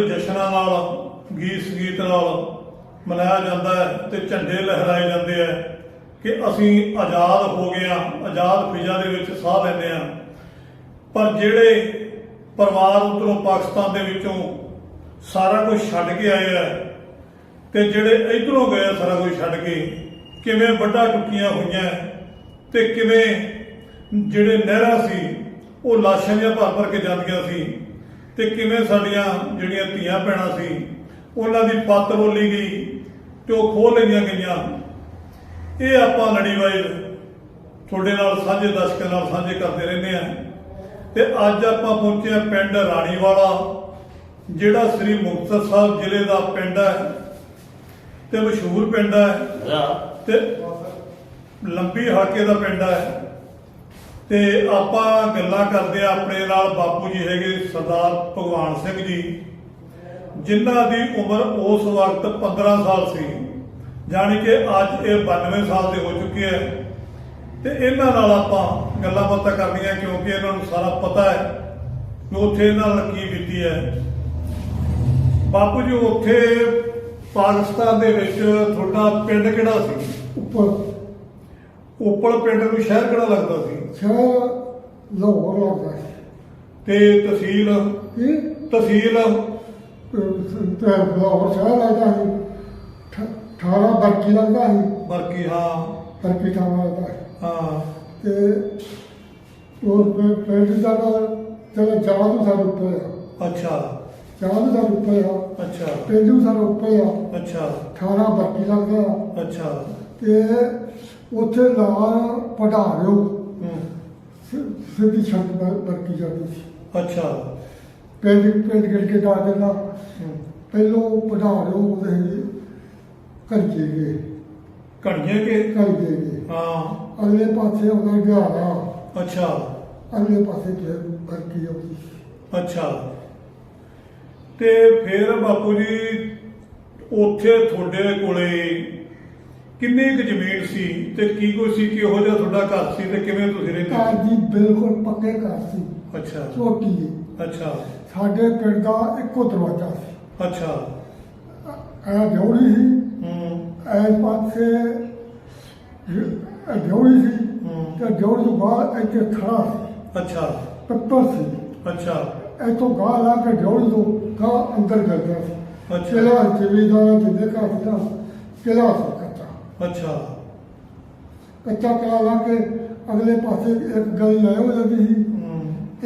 ਬੜੇ ਜਸ਼ਨਾਂ ਨਾਲ, ਗੀਤ ਸੰਗੀਤ ਨਾਲ ਮਨਾਇਆ ਜਾਂਦਾ ਹੈ ਤੇ ਝੰਡੇ ਲਹਿਰਾਏ ਜਾਂਦੇ ਆ ਕਿ ਅਸੀਂ ਆਜ਼ਾਦ ਹੋ ਗਏ ਹਾਂ, ਆਜ਼ਾਦ ਫਿਜ਼ਾ ਦੇ ਵਿੱਚ ਸਾਹ ਲੈਂਦੇ ਆ ਪਰ ਜਿਹੜੇ ਪਰਿਵਾਰ ਉਧਰੋਂ ਪਾਕਿਸਤਾਨ ਦੇ ਵਿੱਚੋਂ ਸਾਰਾ ਕੁਝ ਛੱਡ ਕੇ ਆਏ ਆ ਤੇ ਜਿਹੜੇ ਇਧਰੋਂ ਗਏ ਸਾਰਾ ਕੁਝ ਛੱਡ ਕੇ, ਕਿਵੇਂ ਵੱਡਾ ਟੁੱਟੀਆਂ ਹੋਈਆਂ ਤੇ ਕਿਵੇਂ ਜਿਹੜੇ ਨਹਿਰਾਂ ਸੀ, ਉਹ ਲਾਸ਼ਾਂ ਦੀਆਂ ਭਰ ਭਰ ਕੇ ਜਾਂਦੀਆਂ ਸੀ ਤੇ ਕਿਵੇਂ ਸਾਡੀਆਂ ਜਿਹੜੀਆਂ ਧੀਆਂ ਭੈਣਾਂ ਸੀ ਉਹਨਾਂ ਦੀ ਪੱਤ ਰੋਲੀ ਗਈ ਤੇ ਉਹ ਖੋਹ ਲਈਆਂ ਗਈਆਂ। ਇਹ ਆਪਾਂ ਲੜੀਵਾਈ ਤੁਹਾਡੇ ਨਾਲ ਸਾਂਝੇ ਦਰਸ਼ਕਾਂ ਨਾਲ ਸਾਂਝੇ ਕਰਦੇ ਰਹਿੰਦੇ ਆ ਤੇ ਅੱਜ ਆਪਾਂ ਪਹੁੰਚੇ ਆ ਪਿੰਡ ਰਾਣੀਵਾਲਾ ਜਿਹੜਾ ਸ੍ਰੀ ਮੁਕਤਸਰ ਸਾਹਿਬ ਜ਼ਿਲ੍ਹੇ ਦਾ ਪਿੰਡ ਹੈ ਤੇ ਮਸ਼ਹੂਰ ਪਿੰਡ ਹੈ ਤੇ ਲੰਬੀ ਹਲਕੇ ਦਾ ਪਿੰਡ ਹੈ। ਤੇ ਆਪਾਂ ਗੱਲਾਂ ਕਰਦੇ ਆ ਆਪਣੇ ਨਾਲ ਬਾਪੂ ਜੀ ਹੈਗੇ ਸਰਦਾਰ ਭਗਵਾਨ ਸਿੰਘ ਜੀ, ਜਿਨ੍ਹਾਂ ਦੀ ਉਮਰ ਉਸ ਵਕਤ 15 ਸਾਲ ਸੀ, ਜਾਣੀ ਕਿ ਅੱਜ ਇਹ 92 ਸਾਲ ਦੇ ਹੋ ਚੁੱਕੇ ਹੈ ਤੇ ਇਹਨਾਂ ਨਾਲ ਆਪਾਂ ਗੱਲਾਂ ਬਾਤਾਂ ਕਰਨੀਆਂ, ਕਿਉਂਕਿ ਇਹਨਾਂ ਨੂੰ ਸਾਰਾ ਪਤਾ ਹੈ ਕਿ ਉੱਥੇ ਇਹਨਾਂ ਨਾਲ ਕੀ ਬੀਤੀ ਹੈ। ਬਾਪੂ ਜੀ, ਉੱਥੇ ਪਾਕਿਸਤਾਨ ਦੇ ਵਿੱਚ ਤੁਹਾਡਾ ਪਿੰਡ ਕਿਹੜਾ ਸੀ? ਉੱਪਰ। ਉਪਲ ਪਿੰਡ ਨੂੰ ਸ਼ਹਿਰ ਕਿਹੜਾ ਲੱਗਦਾ ਸੀ? ਸ਼ਹਿਰ ਲਾਹੌਰ ਲੱਗਦਾ ਹੈ ਤੇ ਤਹਿਸੀਲ? ਇਹ ਤਹਿਸੀਲ? ਤੇ ਲਾਹੌਰ ਸ਼ਹਿਰ ਲੱਗਦਾ ਹੈ 18 ਬਰਕੀ ਲੱਗਦਾ ਹੈ ਬਰਕੀ ਹਾਂ। ਬਰਕੀ ਥਾਣਾ ਲੱਗਦਾ ਹੈ। ਤੇ ਉਹ ਪਿੰ- ਪਿੰਡ ਦਾ ਨਾ ਚਲੋ ਸਾਡੇ ਉੱਪਰ ਆ। ਅੱਛਾ। ਜਾਨ ਸਾਡੇ ਉੱਪਰ ਆ। ਅੱਛਾ। ਪਿੰਡ ਸਾਡੇ ਉੱਪਰ ਆ। ਅੱਛਾ। 18 ਬਰਕੀ ਲੱਗਦਾ ਅੱਛਾ। ਤੇ ਉੱਥੇ ਲਾ ਪੜਾਰਿਓ ਹੂੰ, ਸਿੱਧੀ ਛੱਡ ਬਰਕੀ ਜਾਂਦੀ ਸੀ। ਅੱਛਾ। ਪਿੰਡ ਪਿੰਡ ਗਿਰ ਕੇ ਦਾ ਦੇਣਾ। ਪਹਿਲੋਂ ਪੜਾਰਿਓ ਉਹਦੇ ਘਰਕੇ ਗਏ। ਘੜੀਏ ਕੇ ਘਰਕੇ ਗਏ। ਹਾਂ। ਅਗਲੇ ਪਾਸੇ ਉਹਦਾ ਘਾਰਾ ਅੱਛਾ। ਅਗਲੇ ਪਾਸੇ ਫਿਰ ਬਰਕੀ ਆਉਂਦੀ ਸੀ। ਅੱਛਾ। ਤੇ ਫਿਰ ਬਾਪੂ ਜੀ ਉੱਥੇ ਤੁਹਾਡੇ ਕੋਲੇ ਕਿੰਨੀ ਕੁ ਜ਼ਮੀਨ ਸੀ ਤੇ ਕੀ ਕੁਛ ਸੀ ਕਿਹੋ ਜਿਹਾ ਤੁਹਾਡਾ ਘਰ ਸੀ ਤੇ ਕਿਵੇਂ ਤੁਸੀਂ ਰਹਿੰਦੇ ਘਰ ਸੀ? ਦੀ ਬਿਲਕੁਲ ਪੱਕੇ ਘਰ ਸੀ। ਅੱਛਾ। ਛੋਟੀ ਅੱਛਾ। ਸਾਡੇ ਪਿੰਡ ਦਾ ਇੱਕੋ ਦਰਵਾਜ਼ਾ ਸੀ। ਅੱਛਾ। ਇਹ ਡਿਉੜੀ ਸੀ। ਹੂੰ। ਇਸ ਪਾਸੇ ਡਿਉੜੀ ਸੀ। ਹੂੰ। ਤੇ ਡਿਉੜੀ ਤੋਂ ਬਾਅਦ ਇੱਥੇ ਖੜਾ ਸੀ। ਅੱਛਾ। ਪੱਪਰ ਸੀ। ਅੱਛਾ। ਇੱਥੋਂ ਗਾਹ ਲਾ ਕੇ ਡਿਉੜੀ ਤੋਂ ਗਾਹ ਅੰਦਰ ਕਰ ਗਿਆ ਸੀ। ਅੱਛਾ। ਕਿਲਾ ਜਮੀਦਾਰ ਘਰ ਸੀ ਨਾ ਕਿਲਾ ਸੀ ਅੱਛਾ। ਕੱਚਾ ਕਿਲਾ ਲਾ ਕੇ ਅਗਲੇ ਪਾਸੇ ਇੱਕ ਗਲੀ ਆਏ ਹੋ ਜਾਂਦੀ ਸੀ।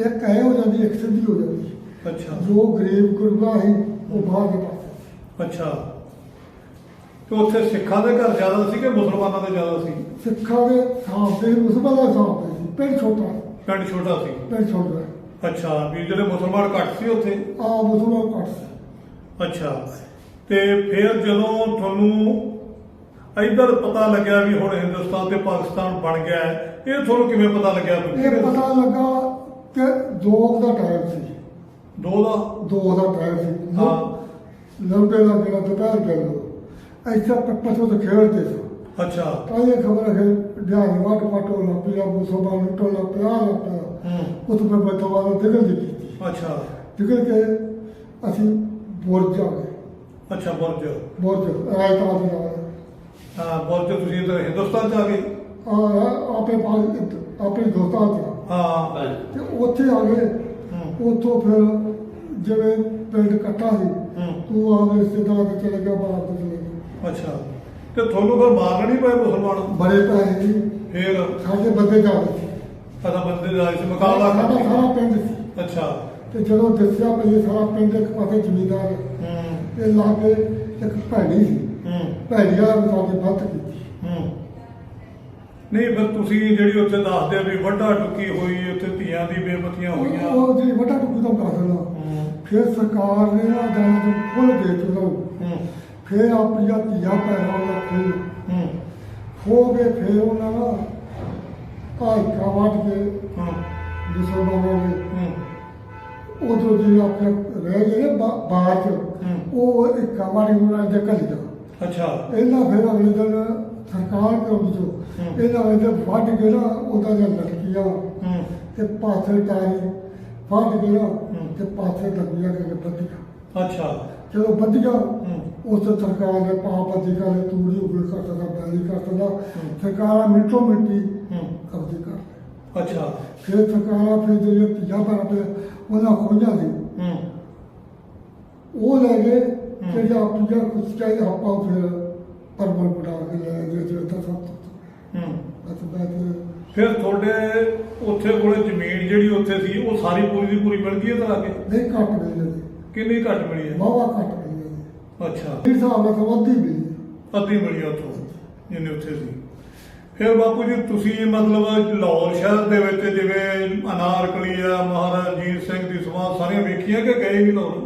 ਇੱਕ ਐ ਹੋ ਜਾਂਦੀ ਇੱਕ ਸਿੱਧੀ ਹੋ ਜਾਂਦੀ ਅੱਛਾ। ਜੋ ਗਰੀਬ ਗੁਰਬਾ ਸੀ ਉਹ ਬਾਹਰ ਦੇ ਪਾਸੇ। ਅੱਛਾ। ਤੇ ਉੱਥੇ ਸਿੱਖਾਂ ਦੇ ਘਰ ਜ਼ਿਆਦਾ ਸੀ ਕਿ ਮੁਸਲਮਾਨਾਂ ਦੇ ਜ਼ਿਆਦਾ ਸੀ? ਸਿੱਖਾਂ ਦੇ ਸਾਹਬ ਦੇ ਮੁਸਲਮਾਨ ਦੇ ਸਾਹਬ ਦੇ ਸੀ ਪਿੰਡ ਛੋਟਾ। ਪਿੰਡ ਛੋਟਾ ਸੀ। ਪਿੰਡ ਛੋਟਾ। ਅੱਛਾ ਵੀ ਜਿਹੜੇ ਮੁਸਲਮਾਨ ਘੱਟ ਸੀ ਉੱਥੇ? ਆ ਮੁਸਲਮਾਨ ਘੱਟ ਸੀ। ਅੱਛਾ। ਤੇ ਫਿਰ ਜਦੋਂ ਤੁਹਾਨੂੰ ਇੱਧਰ ਪਤਾ ਲੱਗਿਆ ਵੀ ਹੁਣ ਹਿੰਦੁਸਤਾਨ ਤੇ ਪਾਕਿਸਤਾਨ ਬਣ ਗਿਆ ਹੈ। ਇਹ ਤੁਹਾਨੂੰ ਕਿਵੇਂ ਪਤਾ ਲੱਗਿਆ? ਇਹ ਪਤਾ ਲੱਗਾ ਕਿ ਦੋ ਦਾ ਟਾਈਮ ਸੀ। ਦੋ ਦਾ? ਦੋ ਦਾ ਟਾਈਮ ਸੀ। ਹਾਂ। ਲੰਬੇ ਲੰਬੇ ਦਾ ਦੁਪਹਿਰ ਦੇ। ਲੋ ਐਸਾ ਪੱਪਾ ਤੋਂ ਖੇਡਦੇ ਸੀ। ਅੱਛਾ। ਤਾਂ ਇਹ ਖਬਰ ਹੈ ਧਿਆਨ ਵਾਟ ਪਾਟੋ ਨਾ ਪਿਆ ਮੁਸਲਮਾਨ ਲੁੱਟੋ ਨਾ ਪਿਆ ਨਾ ਹੂੰ। ਉਸ ਤੋਂ ਬਾਅਦ ਤੋਂ ਨਿਕਲ ਦਿੱਤੀ ਅੱਛਾ। ਨਿਕਲ ਕੇ ਅਸੀਂ ਗਏ। ਅੱਛਾ ਬੁਰਜ। ਬੁਰਜ ਰਾਇਤਾ ਦੇ ਨਾਲ ਹਾਂ ਬੁਰਜ ਤੁਸੀਂ ਇੱਧਰ ਹਿੰਦੁਸਤਾਨ ਚ ਆ ਗਏ ਆ ਆਪੇ ਬਾਗ ਆਪਣੇ ਦੋਸਤਾਂ ਚ ਹਾਂ। ਤੇ ਉੱਥੇ ਆ ਗਏ। ਹੂੰ। ਉੱਥੋਂ ਫਿਰ ਜਿਵੇਂ ਪਿੰਡ ਇਕੱਠਾ ਸੀ ਹੂੰ। ਤੂੰ ਆ ਰਿਸ਼ਤੇਦਾਰ ਤੇ ਚਲੇ ਗਿਆ ਬਾਹਰ ਤੇ ਚਲੇ ਗਿਆ। ਅੱਛਾ। ਤੇ ਤੁਹਾਨੂੰ ਫਿਰ ਮਾਰਨਾ ਨਹੀਂ ਪਏ ਮੁਸਲਮਾਨ? ਬੜੇ ਪੈਸੇ ਸੀ। ਫਿਰ? ਸਾਡੇ ਬੰਦੇ ਜਾਂਦੇ ਸੀ। ਅਦਾ ਬੰਦੇ ਦਾ ਇਸ ਮੁਕਾਬਲਾ ਸਾਡਾ ਕਰ ਸਾਰਾ ਪਿੰਡ ਸੀ। ਅੱਛਾ। ਤੇ ਜਦੋਂ ਦੱਸਿਆ ਇਹ ਸਾਰਾ ਪਿੰਡ ਇੱਕ ਪਾਸੇ ਜ਼ਮੀਂਦਾਰ ਹੈ, ਹੂੰ। ਇਹ ਲਾ ਕੇ ਇੱਕ ਭੈਣੀ ਸੀ। ਹੂੰ ਭੈਣੀ ਵਾਲਾ ਵੀ ਸਾਡੇ ਬੰਦ ਕੀਤੀ ਹੂੰ। ਨਹੀਂ ਫਿਰ ਤੁਸੀਂ ਜਿਹੜੀ ਉੱਥੇ ਦੱਸਦੇ ਆ ਵੀ ਵੱਡਾ ਟੁੱਕੀ ਹੋਈ ਉੱਥੇ ਧੀਆਂ ਦੀ ਬੇਪਤੀਆਂ ਹੋਈਆਂ। ਉਹ ਜਿਹੜੀ ਵੱਡਾ ਟੁੱਕੂ ਤੋਂ ਕਰ ਦੇਣਾ ਫਿਰ ਸਰਕਾਰ ਨੇ ਨਾ ਜਾਨ ਤੋਂ ਖੁੱਲ ਦੇ ਚੁਣਾ ਫਿਰ ਆਪਣੀਆਂ ਧੀਆਂ ਪੈਰਾਂ ਦਾ ਖੁੱਲ ਹੂੰ। ਗਏ ਫਿਰ ਉਹਨਾਂ ਨਾ ਕਾਇ ਕਾਵਾਟ ਕੇ ਹੂੰ। ਮੁਸਲਮਾਨਾਂ ਨੇ ਉਧਰੋਂ ਜਿਹੜੇ ਆਪਣੇ ਰਹਿ ਗਏ ਨੇ ਬਾ- ਬਾਹਰ ਚ ਹੂੰ। ਉਹ ਇੱਕ ਕਾਵਾਟ ਨੂੰ ਉਹਨਾਂ ਦੇ ਘੱਲ ਗਿਆ ਅੱਛਾ। ਇਹਨਾਂ ਫਿਰ ਅਗਲੇ ਦਿਨ ਸਰਕਾਰ ਦੇ ਵਿੱਚ। ਇਹਨਾਂ ਨੇ ਵੱਢ ਕੇ ਨਾ ਉਹਦਾ ਜਿਹੜਾ ਲੜਕੀ ਲੱਗੀਆਂ ਹੂੰ। ਤੇ ਪਾਸੇ ਟਾਰੀ ਫਟ ਗਿਆ ਹੂੰ। ਤੇ ਪਾਸੇ ਲੱਗੀਆਂ ਕਿ ਬੱਦੀਆਂ ਅੱਛਾ। ਬੱਦੀਆਂ ਹੂੰ। ਉਸ ਸਰਕਾਰ ਨੇ ਪਾਪ ਅਧਿਕਾਰ ਨੇ ਤੂੜੀ ਉਗਲ ਕਰ ਸਕਦਾ ਬੈਲੀ ਕਰ ਸਕਦਾ ਸਰਕਾਰਾਂ ਮਿੰਟੋ ਮਿੰਟੀ ਹੂੰ। ਕਬਜ਼ੇ ਕਰ। ਅੱਛਾ। ਫਿਰ ਸਰਕਾਰਾਂ ਫਿਰ ਤੀਜਾ ਪਰ ਤੇ ਉਹਨਾਂ ਖੋਜਾਂ ਹੂੰ। ਉਹ ਲੈ ਗਏ ਤੇ ਜੇ ਆਪਣੀਆਂ ਕੁਝ ਚਾਹੀਦਾ ਆਪਾਂ ਫਿਰ ਪਰਮਲ ਬਣਾ ਕੇ ਲੈ ਗਏ ਜਿਹੜੇ ਤਾਂ ਸਭ ਤੋਂ ਹੂੰ। ਬਸ ਮੈਂ ਤੇ ਫਿਰ ਤੁਹਾਡੇ ਉੱਥੇ ਕੋਲੇ ਜ਼ਮੀਨ ਜਿਹੜੀ ਉੱਥੇ ਸੀ ਉਹ ਸਾਰੀ ਪੂਰੀ ਦੀ ਪੂਰੀ ਮਿਲ ਗਈ ਹੈ ਤਾਂ ਆ ਕੇ? ਨਹੀਂ ਘੱਟ ਮਿਲ ਜਾਂਦੀ ਕਿੰਨੀ ਘੱਟ ਮਿਲੀ ਹੈ? ਵਾਵਾ ਘੱਟ ਮਿਲ ਜਾਂਦੀ ਅੱਛਾ। ਇਸ ਹਿਸਾਬ ਨਾਲ ਸਮਾਧੀ ਮਿਲੀ ਅੱਧੀ ਮਿਲੀ ਉੱਥੋਂ ਜਿੰਨੇ ਉੱਥੇ ਸੀ। ਫਿਰ ਬਾਪੂ ਜੀ ਤੁਸੀਂ ਮਤਲਬ ਲਾਹੌਰ ਸ਼ਹਿਰ ਦੇ ਵਿੱਚ ਜਿਵੇਂ ਅਨਾਰਕਲੀ ਆ ਮਹਾਰਾਜਾ ਸਿੰਘ ਦੀ ਸਮਾਧ ਸਾਰੀਆਂ ਵੇਖੀਆਂ ਕਿ ਗਏ ਨਹੀਂ ਲਾਹੌਰ?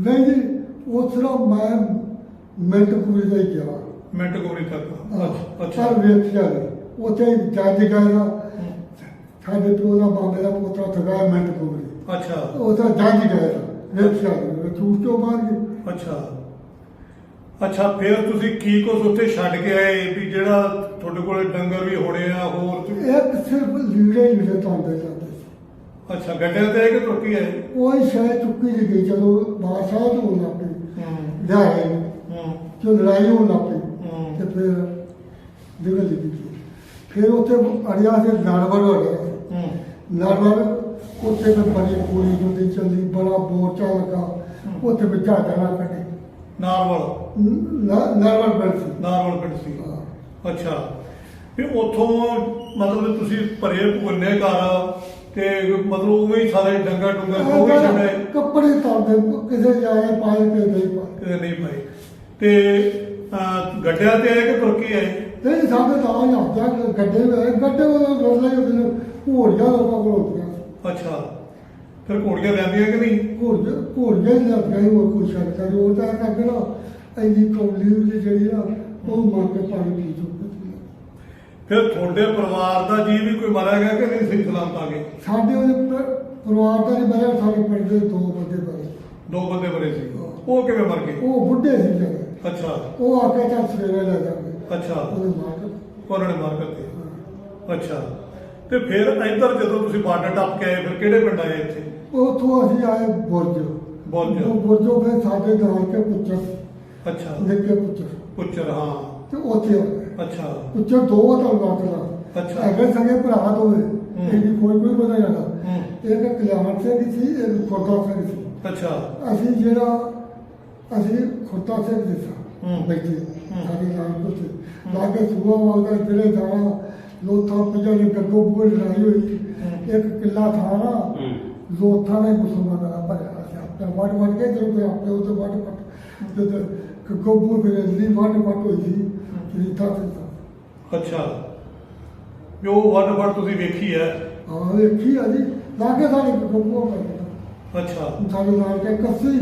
ਨਹੀਂ ਜੀ ਉਸ ਤਰ੍ਹਾਂ ਮੈਂ ਮਿੰਟ ਪੂਰੀ ਦਾ ਹੀ ਗਿਆ। ਮਿੰਟ ਗੋਰੀ ਤੱਕ ਅੱਛਾ ਪਰ ਵੇਖਿਆ ਨਹੀਂ ਉੱਥੇ ਜੱਜ ਨਾ ਸਾਡੇ ਪਿਓ ਦਾ ਮਾਮੇ ਦਾ ਪੋਤਰਾ ਥਗਾ ਮਿੰਟ ਪੂਰੀ। ਅੱਛਾ। ਉਹ ਤਾਂ ਜੱਜ ਗਏ ਵੇਖਿਆ ਝੂਠ ਮਾਰ ਗਏ? ਅੱਛਾ। ਅੱਛਾ ਫਿਰ ਤੁਸੀਂ ਕੀ ਕੁਝ ਉੱਥੇ ਛੱਡ ਕੇ ਆਏ ਵੀ ਜਿਹੜਾ ਤੁਹਾਡੇ ਕੋਲੇ ਡੰਗਰ ਵੀ ਹੋਣੇ ਆ ਹੋਰ ਇੱਕ ਸਿਰਫ ਲੀੜੇ ਹੀ ਲੀੜੇ ਜਾਂਦੇ ਸੀ ਅੱਛਾ ਗੱਡਿਆਂ ਤੇ ਕਿ ਤੁਰਕੀ ਆਏ? ਕੋਈ ਸ਼ਾਇਦ ਚੁੱਕੀ ਗਈ ਚਲੋ ਬਾਦਸ਼ਾਹ ਤੋਂ ਹੋਣ ਲੱਗ ਪਈ ਹੂੰ। ਲਿਆਏ। ਹੂੰ। ਜੋ ਲੜਾਈ ਹੋਣ ਲੱਗ ਪਈ। ਹੂੰ। ਤੇ ਫਿਰ ਨਿਕਲ ਗਈ ਫਿਰ ਉੱਥੇ ਅੜਿਆ ਦੇ ਨਾਰਵਰ ਹੋ ਗਿਆ ਹੂੰ। ਨਾਰਵਰ ਉੱਥੇ ਤੇ ਬੜੀ ਗੋਲੀ ਗੁੰਦੀ ਚੱਲੀ ਬੜਾ ਮੋਰਚਾ ਲੱਗਾ ਉੱਥੇ ਵਿਚਾਰ ਜਾਣਾ ਕੱਢੇ। ਨਾਰਵਲ ਨਾਰਵਰ ਬਣ ਸੀ। ਨਾਰਵਲ ਪਿੰਡ ਸੀ। ਹਾਂ। ਅੱਛਾ। ਵੀ ਉੱਥੋਂ ਮਤਲਬ ਤੁਸੀਂ ਭਰੇ ਭੁੰਨੇ ਘਰ ਤੇ ਮਤਲਬ ਉਵੇਂ ਹੀ ਸਾਰੇ ਡੰਗਾ ਡੁੰਗਾ ਉਹ ਵੀ ਛੱਡੇ ਕੱਪੜੇ ਤਾਂਦੇ ਕਿਸੇ ਜਾਏ ਪਾਏ ਤੇ ਨਹੀਂ ਪਾਏ। ਕਿਤੇ ਨਹੀਂ ਪਾਏ। ਤੇ ਅਹ, ਗੱਡਿਆਂ ਤੇ ਆਏ ਕਿ ਤੁਰਕੀ ਆਏ? ਨਹੀਂ ਸਾਡੇ ਤਾਂ ਹੀ ਆਉਂਦਾ ਗੱਡੇ ਵਿੱਚ ਗੱਡੇ ਉਹ ਰੋਜ਼ ਹੀ ਉਹਦੇ ਘੋੜੀਆਂ ਲੋਕਾਂ ਕੋਲ ਹੁੰਦੀਆਂ ਅੱਛਾ। ਫਿਰ ਘੋੜੀਆਂ ਲੈਂਦੀਆਂ ਕਿ ਨਹੀਂ? ਘੋੜੀਆਂ ਘੋੜੀਆਂ ਹੀ ਲੱਗਦੀਆਂ ਸੀ, ਹੋਰ ਸ਼ੱਕ ਕਰੀ ਉਹ ਤਾਂ ਨਾ ਇੰਨੀ ਕੌਲੀ ਜਿਹੜੀ ਆ ਉਹ ਮੰਗ ਕੇ ਪਾਣੀ ਪੀ ਚੁੱਕੀ ਫਿਰ ਤੁਹਾਡੇ ਪਰਿਵਾਰ ਦਾ ਜੀ ਵੀ ਕੋਈ ਮਾਰਿਆ ਗਿਆ ਕਿ ਨਹੀਂ ਸਹੀ ਸਲਾਮਤ ਆ ਗਏ ਸਾਡੇ ਉਹਦੇ ਪ- ਪਰਿਵਾਰ ਦਾ ਨਹੀਂ ਬਰਿਆ ਸਾਡੇ ਪਿੰਡ ਦੇ ਦੋ ਬੰਦੇ ਬਰੇ ਦੋ ਬੰਦੇ ਮਰੇ ਸੀ। ਉਹ ਕਿਵੇਂ ਮਰ ਗਏ? ਉਹ ਬੁੱਢੇ ਸੀ ਜਿਹੜੇ ਅੱਛਾ। ਉਹ ਆ ਕੇ ਚੱਲ ਸਵੇਰੇ ਲੈ ਜਾਂਦੇ। ਅੱਛਾ। ਮਾਰ ਕੇ ਉਹਨਾਂ ਨੇ ਮਾਰ ਕਰਤੇ ਅੱਛਾ। ਤੇ ਫਿਰ ਇੱਧਰ ਜਦੋਂ ਤੁਸੀਂ ਬਾਰਡਰ ਟੱਪ ਕੇ ਆਏ ਫਿਰ ਕਿਹੜੇ ਪਿੰਡ ਆਏ ਇੱਥੇ? ਉੱਥੋਂ ਅਸੀਂ ਆਏ ਬੁਰਜ। ਬੁਰਜ। ਉਹ ਬੁਰਜੋਂ ਫਿਰ ਸਾਡੇ ਨਾਲ ਕੇ ਪੁੱਛਰ। ਅੱਛਾ। ਨਿੱਕੇ ਪੁੱਛਰ। ਪੁੱਛਰ ਹਾਂ। ਤੇ ਉੱਥੇ ਆ ਗਏ। ਅੱਛਾ। ਪੁੱਛਰ ਦੋ ਤਾਂ ਵਾਟਲਾ ਅੱਛਾ। ਹੈਗੇ ਸੰਗੇ ਭਰਾ ਦੋਵੇਂ ਇਹਦੀ ਕੋਈ ਕੋਈ ਪਤਾ ਨਹੀਂ ਹੂੰ। ਇੱਕ ਕਲਿਆਣ ਸਿੰਘ ਸੀ ਇੱਕ ਖੁਰਦਾ ਸਿੰਘ ਸੀ। ਅੱਛਾ। ਅਸੀਂ ਜਿਹੜਾ ਅਸੀਂ ਖੁਰਦਾ ਸਿੰਘ ਦੇ ਸਾਂ। ਬੈਠੇ। ਸਾਡੇ ਨਾਲ ਕੁਝ ਲਾਗੇ ਸੁਬਾ ਵਾਲਾ ਜਿਹੜੇ ਜਾਣਾ ਲੋਥਾ ਪੰਜਾਂ ਦੇ ਗੱਗੋ ਬੂਹੇ ਲੜਾਈ ਹੋਈ। ਇੱਕ ਕਿੱਲਾ ਥਾ ਨਾ ਲੋਥਾ ਨੇ ਮੁਸਲਮਾਨਾਂ ਦਾ ਭਰਿਆ ਸੀ। ਆਪਣੇ ਵੜ ਵੜ ਕੇ ਜਦੋਂ ਆਪਣੇ ਉਹਦੇ ਵੜ ਪਟ ਜਦੋਂ ਗੱਗੋ ਬੂਹੇ ਅਗਲੀ ਵੜ ਪਟ ਹੋਈ ਸੀ। ਰੀਤਾ ਦਾ ਅੱਛਾ। ਵੀ ਉਹ ਵੱਡ ਵੱਡ ਤੁਸੀਂ ਵੇਖੀ ਹੈ? ਹਾਂ ਵੇਖੀ ਆ ਜੀ। ਲਾਗੇ ਸਾਡੇ ਬੂਹੇ ਭਰਿਆ ਅੱਛਾ। ਸਾਡੇ ਨਾਲ ਕੇ ਕੱਸੀ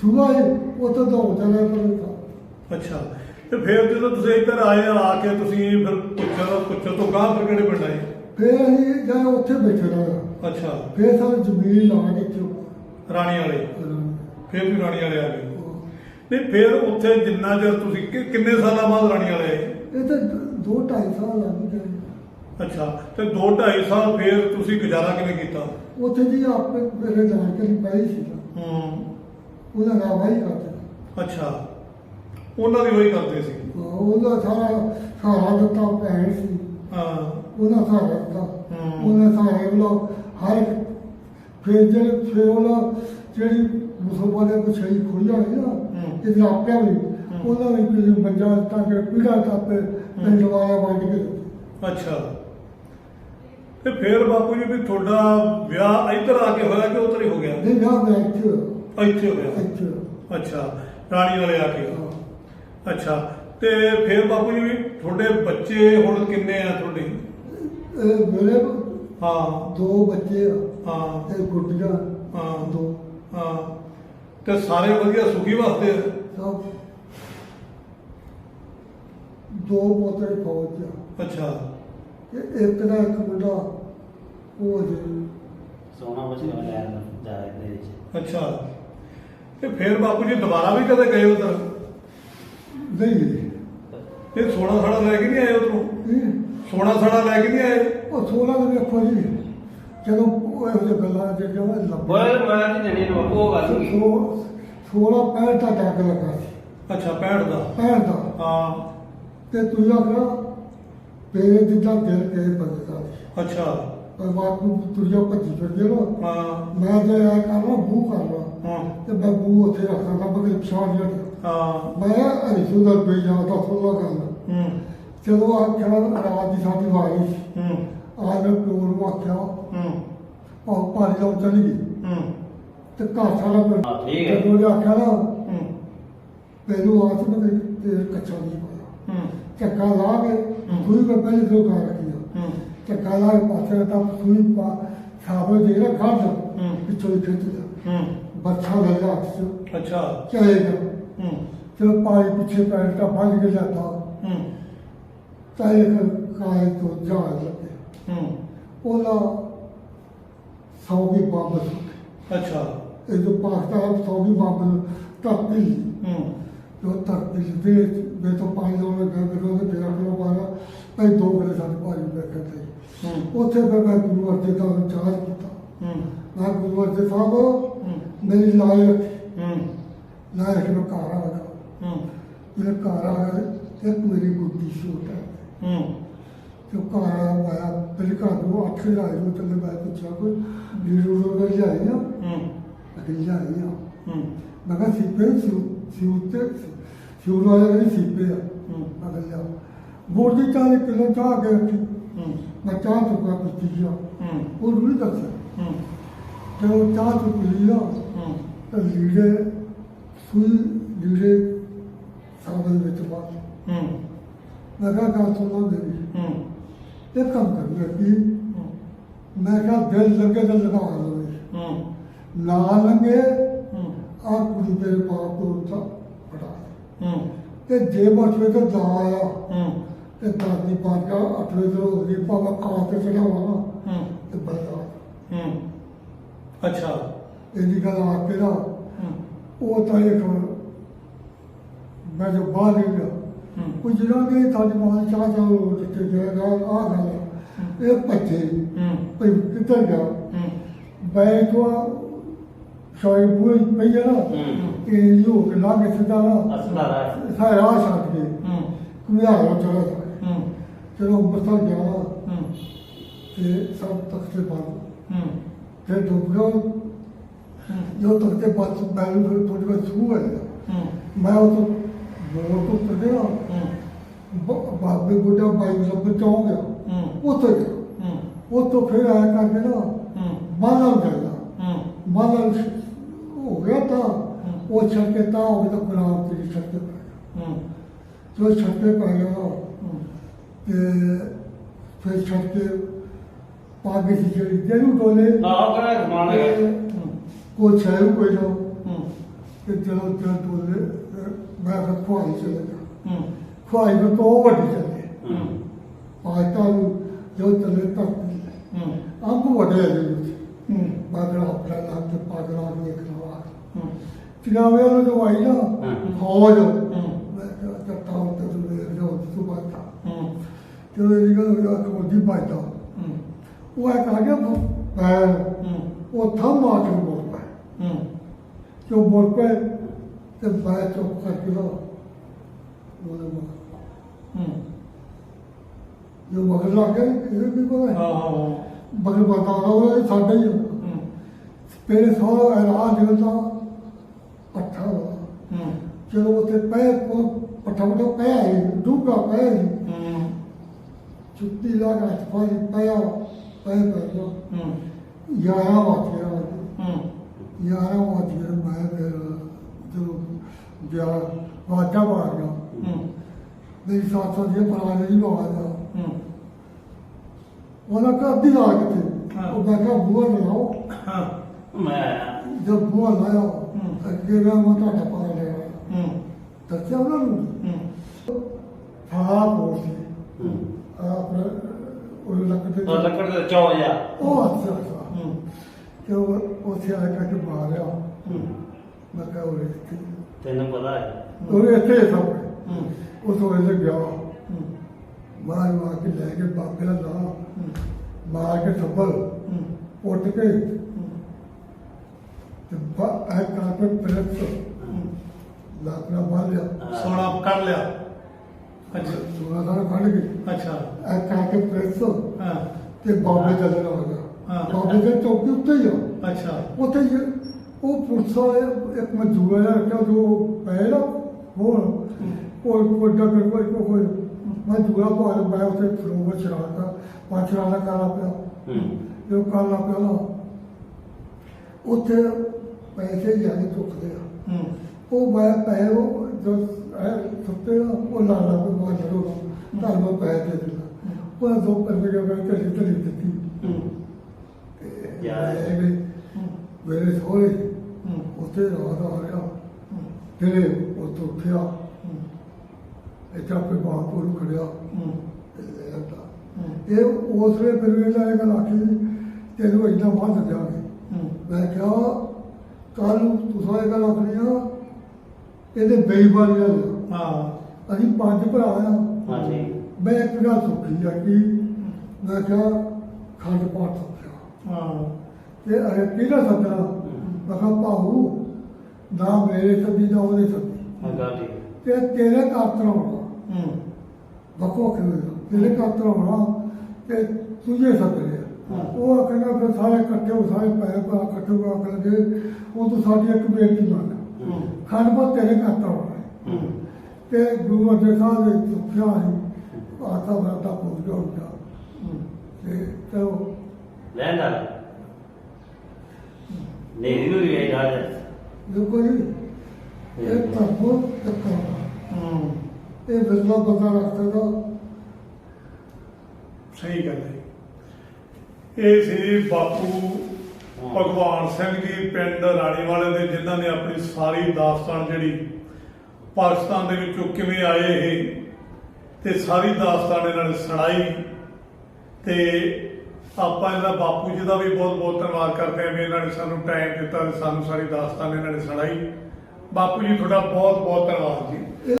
ਸੁਬਾ ਹੀ ਉੱਥੇ ਤੋਂ ਚਲੇ ਪਰ ਅੱਛਾ। ਤੇ ਫਿਰ ਜਦੋਂ ਤੁਸੀਂ ਇੱਧਰ ਆਏ ਆ ਕੇ ਤੁਸੀਂ ਫਿਰ ਪੁੱਛਰ ਪੁੱਛਰ ਤੋਂ ਗਾਂ ਫਿਰ ਕਿਹੜੇ ਪਿੰਡ ਆਏ? ਫਿਰ ਅਸੀਂ ਜਾ ਉੱਥੇ ਬੈਠੇ ਰਹੇ। ਅੱਛਾ। ਫਿਰ ਸਾਨੂੰ ਜ਼ਮੀਨ ਲਾ ਕੇ ਚੁੱਪ ਰਾਣੀ ਵਾਲੇ। ਫਿਰ ਵੀ ਰਾਣੀ ਵਾਲੇ ਆ ਗਏ। ਨਹੀਂ ਫਿਰ ਉੱਥੇ ਜਿੰਨਾ ਚਿਰ ਤੁਸੀਂ ਕਿ- ਕਿੰਨੇ ਸਾਲਾਂ ਬਾਅਦ ਰਾਣੀ ਵਾਲੇ ਆਏ? ਇਹ ਤਾਂ ਦੋ ਢਾਈ ਸਾਲ ਲੱਗ ਗਏ। ਅੱਛਾ ਤੇ 2 2.5 ਸਾਲ ਫਿਰ ਤੁਸੀਂ ਗੁਜ਼ਾਰਾ ਕਿਵੇਂ ਕੀਤਾ? ਉੱਥੇ ਜੀ ਆਪੇ ਮੇਰੇ ਜਾਣ ਕੇ ਨਹੀਂ ਪਾਈ ਸੀ। ਹੂੰ। ਉਹਦਾ ਨਾਮ ਆਈ ਕਰਦੇ ਅੱਛਾ ਉਹਨਾਂ ਦੀ ਉਹੀ ਕਰਦੇ ਸੀ? ਉਹਦਾ ਸਾਰਾ ਸਾਰਾ ਦਿੱਤਾ ਭੈਣ ਸੀ। ਹਾਂ। ਉਹਦਾ ਸਾਰਾ ਦਿੱਤਾ। ਹੂੰ। ਉਹਨੇ ਸਾਰੇ ਵੱਲੋਂ ਹਰ ਇੱਕ ਫਿਰ ਜਿਹੜੇ ਫਿਰ ਉਹਨਾਂ ਜਿਹੜੀ ਕੁਛ ਹੀ ਖੁੱਲਿਆ ਹੈ ਨਾ ਹੂੰ। ਇਹ ਆਪਿਆ ਵੀ। ਉਹਨਾਂ ਨੇ ਕੋਈ ਬੰਜਾ ਤਾਂ ਕਿ ਪੀੜਾ ਤਾਪੇ ਪਿੰਡ ਵਾਲਾ ਵੰਡ ਕੇ ਅੱਛਾ। ਤੇ ਫਿਰ ਬਾਪੂ ਜੀ ਵੀ ਤੁਹਾਡਾ ਵਿਆਹ ਇੱਧਰ ਆ ਕੇ ਹੋਇਆ ਕਿ ਉੱਧਰ ਹੀ ਹੋ ਗਿਆ? ਨਹੀਂ ਨਾ ਮੈਂ ਇੱਥੇ ਹੋਇਆ, ਇੱਥੇ ਹੋ ਗਿਆ ਇੱਥੇ ਅੱਛਾ ਰਾਣੀ ਵਾਲੇ ਆ ਕੇ। ਹਾਂ। ਅੱਛਾ ਤੇ ਫਿਰ ਬਾਪੂ ਜੀ ਵੀ ਤੁਹਾਡੇ ਬੱਚੇ ਹੁਣ ਕਿੰਨੇ ਆ ਤੁਹਾਡੇ? ਇਹ ਮੇਰੇ ਹਾਂ। ਦੋ ਬੱਚੇ ਆ ਹਾਂ। ਤੇ ਗੁੱਡੀਆਂ। ਹਾਂ। ਦੋ। ਹਾਂ। ਤੇ ਸਾਰੇ ਵਧੀਆ ਸੁਖੀ ਵਾਸਤੇ ਆ? ਸਭ। ਦੋ ਪੋਤਰੇ ਫੌਜ ਚ ਅੱਛਾ। ਤੇ ਇੱਕ ਦਾ ਇੱਕ ਮੁੰਡਾ ਉਹ ਜੀ ਸੋਨਾ ਬਚਿਆ ਲੈ ਜਾ ਦੇ ਵਿੱਚ। ਅੱਛਾ। ਤੇ ਫਿਰ ਬਾਪੂ ਜੀ ਦੁਬਾਰਾ ਵੀ ਕਦੇ ਗਏ ਉਧਰ? ਨਹੀਂ ਜੀ ਇਹ ਸੋਨਾ ਸਾੜਾ ਲੈ ਕੇ ਨਹੀਂ ਆਏ ਉਧਰੋਂ ਇਹ ਸੋਨਾ ਸਾੜਾ ਲੈ ਕੇ ਨਹੀਂ ਆਏ? ਉਹ ਸੋਲਾਂ ਦੇ ਵੇਖੋ ਜੀ ਜਦੋਂ ਉਹ ਇਹੋ ਜਿਹੀ ਗੱਲਾਂ ਜਿਹੜੀਆਂ ਉਹ ਲੱਭੇ ਬੋਲੇ ਮੈਂ ਤੇ ਦੇਣੀ ਨੂੰ ਉਹ ਗੱਲ ਨਹੀਂ ਸੋ ਸੋਲਾਂ ਪੈਂਹਠ ਦਾ ਟੱਕ ਲੱਗਾ ਸੀ। ਅੱਛਾ 65 ਦਾ? ਪੈਂਹਠ ਦਾ। ਹਾਂ। ਤੇ ਤੁਸੀਂ ਆਖਿਆ ਤੇਰੇ ਜਿੱਦਾਂ ਦਿਲ ਕੇ ਬੰਦੇ ਦਾ। ਅੱਛਾ। ਪਰ ਬਾਪੂ ਤੁਰਿਆ ਭੱਜੀ ਫਿਰਦੇ ਨਾ। ਹਾਂ। ਮੈਂ ਤੇ ਐ ਕਰਨਾ ਬੂ ਕਰਨਾ ਹਾਂ। ਤੇ ਮੈਂ ਬੂ ਉੱਥੇ ਰੱਖਦਾ ਤਾਂ ਬਗਲ ਪਛਾਣ ਲਿਆ ਹਾਂ। ਮੈਂ ਹਰੀ ਸੁੰਦਰ ਪਈ ਜਾ ਤਾਂ ਥੋੜਾ ਗੱਲ ਹੂੰ। ਜਦੋਂ ਆਖਿਆ ਰਾਤ ਦੀ ਸਾਡੀ ਵਾਰੀ ਹੂੰ। ਆ ਮੈਂ ਪਿਓ ਨੂੰ ਆਖਿਆ ਹੂੰ। ਉਹ ਭਾਰੀ ਲਾਉ ਚਲੀ ਗਈ। ਹੂੰ। ਤੇ ਘਰ ਸਾਰਾ ਪਿੰਡ ਹਾਂ, ਠੀਕ ਹੈ। ਜਦੋਂ ਉਹਨੇ ਆਖਿਆ ਨਾ ਹੂੰ। ਪਹਿਲੂ ਆਸ ਮੈਂ ਤੇ ਕੱਚਾ ਨਹੀਂ ਪਾਇਆ ਹੂੰ। ਚੱਕਾ ਲਾ ਕੇ ਸੂਈ ਕੋ ਪਹਿਲੇ ਤੋਂ ਕਰ ਰੱਖੀ ਹੂੰ। ਚੱਕਾ ਲਾ ਕੇ ਪਾਸੇ ਤਾਂ ਸੂਈ ਪਾ ਸਾਬੋ ਦੇ ਨਾ ਖਾ ਜਾ। ਹੂੰ। ਪਿੱਛੋਂ ਹੀ ਖਿੱਚ ਲਿਆ ਹੂੰ। ਬੱਚਾ ਲੈ ਜਾ ਹੱਥ ਚ। ਅੱਛਾ। ਚਲੇਗਾ ਹੂੰ। ਚਲੋ ਪਾਈ ਪਿੱਛੇ ਪੈਰ ਦਾ ਬੰਨ ਕੇ ਜਾਂਦਾ ਹੂੰ। ਤਾਂ ਇੱਕ ਕਾਇ ਤੋਂ ਜਾ ਲੱਗੇ। ਹੂੰ। ਉਹਦਾ ਸੁੱਟੇ ਅੱਛਾ। ਇਹ ਜੋ ਪਾਕਿਸਤਾਨ ਸੌਗੀ ਬੰਬ ਧਰਤੀ। ਹੂੰ। ਜੋ ਧਰਤੀ ਦੇ ਵੇ ਤੋਂ ਪਾਣੀ ਲਾਉਣ ਲੱਗਾ ਫਿਰ ਉਹਦੇ ਫੇਰ ਆਪਣਾ ਬਾਰਾ। ਭਾਈ ਦੋ ਗਲੇ ਸਾਡੇ ਭਾਈ ਬੈਠੇ ਤੇ। ਉੱਥੇ ਫਿਰ ਮੈਂ ਗੁਰੂ ਅਰਜਨ ਦਾ ਚਾਰਜ ਕੀਤਾ। ਹੂੰ। ਮੈਂ ਗੁਰੂ ਅਰਜਨ ਸਾਹਿਬ ਹੂੰ। ਮੇਰੀ ਲਾਇ ਰੱਖੀ ਹੂੰ। ਲਾਇ ਰੱਖੀ ਮੈਂ ਘਰ ਆ ਗਿਆ। ਹੂੰ। ਮੇਰੇ ਘਰ ਆ ਗਿਆ ਇੱਕ ਮੇਰੀ ਗੁੱਡੀ ਛੋਟਾ ਹੂੰ। ਘਰ ਆਇਆ ਮੈਂ ਪਹਿਲੇ ਘਰ ਨੂੰ ਅੱਠ ਆਏ ਨੂੰ ਚੱਲੇ ਮੈਂ ਪੁੱਛਿਆ ਕੋਈ ਲੀਡਰ ਉਹ ਗੱਲ ਜਾਈ ਨਾ ਹੂੰ। ਅਗਲੀ ਜਾਈ ਆ। ਹੂੰ। ਮੈਂ ਕਿਹਾ ਸੀਪੇ ਸਿਉ ਸਿਉ ਤੇ ਸਿਉ ਵਾਲੇ ਨਹੀਂ ਸੀਪੇ ਆ। ਕਿਹਾ ਲਿਆ। ਗੁੜ ਦੀ ਚਾਹ ਦੇ ਕਿਲੋ ਚਾਹ ਕੇ ਰੱਖੀ। ਹੂੰ। ਮੈਂ ਚਾਹ ਚੁੱਕਾ ਪੀਤੀ ਆ ਹੂੰ। ਉਹ ਨਹੀਂ ਦੱਸਿਆ। ਹੂੰ। ਜਦੋਂ ਚਾਹ ਚੁੱਕ ਲਈ ਨਾ ਹੂੰ। ਤਾਂ ਲੀੜੇ ਸੂਈ ਲੀੜੇ ਸਾਬਲ ਵਿੱਚ ਪਾ ਮੈਂ ਕਿਹਾ ਗੱਲ ਸੁਣੋ ਮੇਰੀ। ਹੂੰ। ਇਹ ਕੰਮ ਕਰਨਾ ਕੀ ਮੈਂ ਕਿਹਾ ਦਿਲ ਲੱਗੇ ਤਾਂ ਲਗਾ ਲਵੇ। ਹੂੰ। ਨਾ ਲੰਗੇ। ਆ ਕੁੜੀ ਤੇਰੇ ਬਾਪ ਤੋਂ ਉੱਤਾ ਫੜਾ। ਹੂੰ। ਤੇ ਜੇ ਬਚਵੇ ਤਾਂ ਜਾ ਆਇਆ ਹੂੰ। ਤੇ ਦਾਦੀ ਬਾਕਾ ਅਠਵੇਂ ਦਿਨ ਹੋ ਗਈ ਪਾਵਾ ਆ ਕੇ ਚੜਾਵਾ ਹੂੰ। ਤੇ ਬੜਾ ਹੂੰ। ਅੱਛਾ। ਇਹਦੀ ਗੱਲ ਆ ਕੇ ਨਾ। ਹੂੰ। ਉਹ ਤਾਂ ਇੱਕ ਮੈਂ ਜੋ ਬਾਹਰ ਗਿਆ। ਹੂੰ। ਉਹ ਜਿਹੜਾ ਵੀ ਸਾਡੀ ਮਾਂ ਚਾਹ ਚਾਹ ਉਹ ਜਿੱਥੇ ਜਾਏਗਾ ਆ ਗੱਲ। ਇਹ ਭੱਜੇ ਹੂੰ। ਭਈ ਕਿੱਧਰ ਗਿਆ? ਹੂੰ। ਬੈ ਤੋਂ ਸ਼ਾਇਦ ਬੂਹੇ ਪਈ ਨਾ। ਹੂੰ। ਇਹ ਜੋ ਕਿ ਲਾ ਕੇ ਸਿੱਧਾ ਨਾ ਅਸਲਾਰਾ ਸਾਰਾ ਛੱਡ ਕੇ ਹੂੰ। ਕੁਮਿਆਰੋ ਚਲਾ ਗਿਆ। ਹੂੰ। ਚਲੋ ਅੰਮ੍ਰਿਤਸਰ ਗਿਆ ਹੂੰ। ਤੇ ਸਭ ਤਖਤੇ ਬੰਦ। ਹੂੰ। ਤੇ ਡੁੱਬ ਗਿਆ ਹੂੰ ਜੋ ਤਖਤੇ ਬੰਦ ਮੈਨੂੰ ਫਿਰ ਥੋੜੀ ਬਹੁਤ ਸੂ ਹੈ ਹੂੰ ਮੈਂ ਉਹ ਤੋਂ ਮੋਰ ਤੋਂ ਕੱਢਿਆ ਹੂੰ। ਬ- ਬਾਬੇ ਬੁੱਢਾ ਬਾਈ ਨੂੰ ਬਚਾਉ ਗਿਆ। ਹੂੰ। ਉੱਥੇ ਗਿਆ। ਹੂੰ। ਉਹ ਤੋਂ ਫਿਰ ਆਇਆ ਕਰਕੇ ਨਾ ਹੂੰ। ਬਾਦਲ ਗਿਆ ਹੂੰ। ਗਿਆ ਤਾਂ। ਉਹ ਛੱਡ ਕੇ ਤਾਂ ਹੋ ਗਿਆ ਤਾਂ ਗੁਲਾਮ ਤੇ ਛੱਡ ਕੇ ਪੈ ਗਿਆ। ਹੂੰ। ਜੋ ਛੱਡ ਕੇ ਪੈ ਗਿਆ। ਨਾ ਹੂੰ। ਤੇ ਫਿਰ ਛੱਡ ਕੇ ਪਾਗੇ ਸੀ ਜਿਹੜੀ ਜਿਹਨੂੰ ਟੋਲੇ। ਆਹ ਕਰਾ ਸਮਾਨ ਹੈ। ਕੋਈ ਛਾਇਓ ਕੋਈ ਨਾ ਹੂੰ। ਤੇ ਚਲੋ ਚਲ ਟੋਲੇ ਤੇ ਮੈਂ ਫਿਰ ਖੁਆਈ ਚਲੇ ਗਿਆ ਹੂੰ ਖੁਆਈ ਤੋਂ ਵੱਡੀ ਚੱਲੇ ਹੂੰ ਪਾਇਤਾ ਨੂੰ ਜੋ ਚੱਲੇ ਤੱਕ ਹੂੰ ਅੰਬ ਵੱਡੇ ਆ ਜੀ ਹੂੰ ਬਾਦਲ ਆਪਣਾ ਨਾਮ ਤੇ ਪਾਗਲਾ ਨੂੰ ਇੱਕ ਨਵਾਂ ਹੂੰ ਚਿਨਾਵੇ ਉਹ ਜੋ ਆਈ ਨਾ। ਫੌਜ ਹੂੰ ਚੱਟਾ ਤੋਂ ਵੇਖ ਲਿਆ ਤੂੰ ਬਾਤਾ ਹੂੰ ਚਲੋ ਇਹ ਗੱਲ ਹੋਇਆ ਕਿ ਵੱਡੀ ਬਾਤਾ ਹੂੰ ਉਹ ਆ ਕਹਾ ਗਿਆ ਮੈਂ ਹੂੰ ਉਹ ਥੰਮ ਆ ਕੇ ਬੋਲ ਪਿਆ ਹੂੰ ਜੋ ਬੋਲ ਪਏ ਤੇ ਮੈਂ ਚੁੱਪ ਕਰਕੇ ਉਹਦੇ ਮਗਰ ਹੂੰ ਜੋ ਮਗਰ ਲੱਗ ਗਿਆ ਇਹ ਵੀ ਕੋਈ ਹਾਂ ਹਾਂ ਮਗਰ ਬਤਾ ਰਹਾ ਉਹ ਸਾਡਾ ਹੀ ਆ। ਹੂੰ ਸੋ ਐਲਾਨ ਜਿਹੜਾ ਪੱਠਾ ਵਾ। ਹੂੰ ਚਲੋ ਉੱਥੇ ਪੈ ਕੋ ਪੱਠਾ ਪੱਠਾ ਪਿਆ ਹੈ ਡੂਗਾ ਪਿਆ ਹੈ ਹੂੰ ਛੁੱਟੀ ਲਾ ਕੇ ਹੱਥ ਪਾਈ ਪਿਆ ਪਿਆ ਪਿਆ ਹੂੰ ਯਾਰਾਂ ਵਾਕਿਆ ਹੂੰ ਯਾਰਾਂ ਵਾਕਿਆ ਮੈਂ ਫਿਰ ਜੋ ਗਿਆ ਵਾਟਾ ਮਾਰ ਗਿਆ ਹੂੰ। ਮੇਰੀ ਸਾਥ ਸਾਥ ਇਹ ਪਰਾਣੇ ਬਾਤ ਆ ਹੂੰ। ਉਹਨਾਂ ਕਾ ਅੱਧੀ ਲਾ ਕੇ ਹਾਂ। ਉਹ ਮੈਂ ਕਿਹਾ ਬੂਆ ਲਾਓ ਹਾਂ। ਮੈਂ ਜਦ ਬੂਆ ਲਾਇਆ। ਅੱਗੇ ਮੈਂ ਉਹ ਤੁਹਾਡਾ ਪਾ ਲਿਆ ਹੂੰ। ਦੱਸਿਆ ਉਹਨਾਂ ਨੂੰ? ਹੂੰ। ਫਾਲਾ ਕੋਲ ਸੀ। ਹੂੰ। ਆਪਣਾ ਉਹ ਲੱਕੜ ਉਹ ਦੇ ਲੱਕੜ ਦਾ ਚੌ ਜਾ ਉਹ ਹੱਥ ਸੀ ਹੂੰ। ਕਿ ਉਹ ਉੱਥੇ ਆ ਕੇ ਮਾਰਿਆ ਹੂੰ। ਮੈਂ ਕਿਹਾ ਉਹ ਇੱਥੇ ਤੈਨੂੰ ਪਤਾ ਹੈ। ਉਹ ਇੱਥੇ ਸਭ ਹੂੰ। ਉਸ ਵੇਲੇ ਗਿਆ। ਹੂੰ। ਮਾਰ ਮਾਰ ਕੇ ਲੈ ਕੇ ਬਾਬੇ ਦਾ ਨਾਂ। ਹੂੰ। ਮਾਰ ਕੇ ਥੱਪੜ ਹੂੰ, ਉੱਟ ਕੇ ਹੂੰ, ਤੇ ਬਾ ਇਹ ਕਾਰਪੇਟ ਪ੍ਰੈਸ। ਲਾਕੜਾ ਬਾਲ ਲਿਆ। ਸੋਨਾ ਕੱਢ ਲਿਆ। ਅੱਛਾ। ਸੋਨਾ ਸਾਰਾ ਕੱਢ ਕੇ। ਅੱਛਾ। ਇਹ ਕਾਰਪੇਟ ਪ੍ਰੈਸ ਹਾਂ। ਤੇ ਬਾਬੇ ਹੋ ਗਿਆ। ਹਾਂ। ਬਾਬੇ ਦੇ ਚੌਕੀ ਉੱਤੇ ਹੀ ਆ। ਅੱਛਾ। ਉੱਥੇ ਹੀ ਉਹ ਵਾਲੇ ਇੱਕ ਮਜ਼ਦੂਰ ਆ ਰੱਖਿਆ ਜੋ ਪਹਿਲਾ ਹੋਰ ਕੋਈ ਕੋਈ ਡਾਕਟਰ ਕੋਈ ਕੋਈ ਮੈਂ ਦੂਰਾ ਭਾਲ ਮੈਂ ਉੱਥੇ ਫਰੋਵਰ ਚਲਾਉਂਦਾ ਪੰਜ ਚਲਾਉਣਾ ਕਾਲਾ ਪਿਆ। ਹੂੰ। ਜੋ ਕਾਲਾ ਪਿਆ ਉੱਥੇ ਪੈਸੇ ਜਾਣੇ ਚੁੱਕਦੇ ਆ। ਹੂੰ। ਉਹ ਮੈਂ ਪੈਸੇ ਉਹ ਜੋ ਹੈ ਸੁੱਤੇ ਉਹ ਲਾ ਲਾ ਕੇ ਬਹੁਤ ਜਰੂਰ ਤੁਹਾਨੂੰ ਪੈਸੇ ਦੇ ਦਿੰਦਾ। ਉਹ ਦੋ ਰੁਪਏ ਮੈਂ ਕਰੀ ਤਰੀ ਦਿੱਤੀ। ਯਾਰ। ਮੇਰੇ ਸੋਹਰੇ ਉੱਥੇ ਆ ਰਿਹਾ ਤੇ ਉਹ ਤੋਂ ਉੱਠਿਆ। ਇੱਥੇ ਆਪੇ ਨੂੰ ਖੜਿਆ। ਇਹ ਫਿਰ ਵੀ ਲਾਇਆ ਗੱਲ ਆਖੀ ਤੈਨੂੰ ਇੰਨਾ ਵੱਧ ਜਾਵੇ ਮੈਂ ਕਿਹਾ ਕੱਲ ਤੁਸੀਂ ਇਹ ਗੱਲ ਆਖਣੀ ਆ ਇਹਦੇ ਬੇਈਮਾਨੀਆਂ ਨੇ ਹਾਂ। ਅਸੀਂ ਪੰਜ ਭਰਾ ਆ। ਹਾਂਜੀ। ਮੈਂ ਇੱਕ ਗੱਲ ਸੁੱਖੀ ਆ ਕਿ ਮੈਂ ਕਿਹਾ ਖੰਡ ਪਾਠ ਹਾਂ। ਤੇ ਅਰੇ ਕਿਹਦਾ ਸੱਦਣਾ? ਮੈਂ ਕਿਹਾ ਨਾ ਮੇਰੇ ਸੱਦੀ ਨਾ ਉਹਦੇ ਸੱਦੀ। ਹਾਂ ਗੱਲ ਠੀਕ ਹੈ। ਤੇ ਤੇਰੇ ਘਰ ਤਰਾਉਣਾ ਹੂੰ। ਬੱਕੋ ਕਿਵੇਂ ਤੇਰੇ ਘਰ ਤਰਾਉਣਾ ਤੇ ਤੁਝੇ ਸੱਦ ਲਿਆ। ਹਾਂ। ਉਹ ਆਖਣਾ ਫਿਰ ਸਾਰੇ ਇਕੱਠੇ ਹੋ ਸਾਰੇ ਪੈਰ ਪਾ ਇਕੱਠੇ ਹੋ ਆਖਣਗੇ ਉਹ ਤੂੰ ਸਾਡੀ ਇੱਕ ਬੇਨਤੀ ਮੰਨ ਹੂੰ। ਖੰਡ ਪਾ ਤੇਰੇ ਘਰ ਤਰਾਉਣਾ ਹੂੰ। ਤੇ ਗੁਰੂ ਅਰਜਨ ਸਾਹਿਬ ਦੇ ਸੁਖਿਆ ਸੀ ਆਤਾ ਵਰਤਾ ਪਹੁੰਚ ਗਿਆ ਹੂੰ। ਤੇ ਚਲੋ। ਲੈਣ ਦਾ ਨਹੀਂ ਨੂੰ ਵੀ ਜਾ ਜਾ ਦੇਖੋ ਜੀ ਇਹ ਤੱਕੋ ਤੱਕਾ ਹੂੰ। ਇਹ ਵਿਰਲਾ ਬੰਦਾ ਰੱਖਦਾ ਦਾ ਸਹੀ ਗੱਲ ਹੈ। ਇਹ ਸੀ ਬਾਪੂ ਭਗਵਾਨ ਸਿੰਘ ਜੀ ਪਿੰਡ ਰਾਣੀਵਾਲੇ ਦੇ ਜਿਨ੍ਹਾਂ ਨੇ ਆਪਣੀ ਸਾਰੀ ਦਾਸਤਾਨ ਜਿਹੜੀ ਪਾਕਿਸਤਾਨ ਦੇ ਵਿੱਚੋਂ ਕਿਵੇਂ ਆਏ ਇਹ ਤੇ ਸਾਰੀ ਦਾਸਤਾਨ ਇਹਨਾਂ ਨੇ ਸੁਣਾਈ ਤੇ ਆਪਾਂ ਇਹਦਾ ਬਾਪੂ ਜੀ ਦਾ ਵੀ ਬਹੁਤ ਬਹੁਤ ਧੰਨਵਾਦ ਕਰਦੇ ਹਾਂ ਵੀ ਇਹਨਾਂ ਨੇ ਸਾਨੂੰ ਟਾਈਮ ਦਿੱਤਾ ਤੇ ਸਾਨੂੰ ਸਾਰੀ ਦਾਸਤਾਨ ਇਹਨਾਂ ਨੇ ਸੁਣਾਈ ਬਾਪੂ ਜੀ, ਤੁਹਾਡਾ ਬਹੁਤ ਬਹੁਤ ਧੰਨਵਾਦ ਜੀ।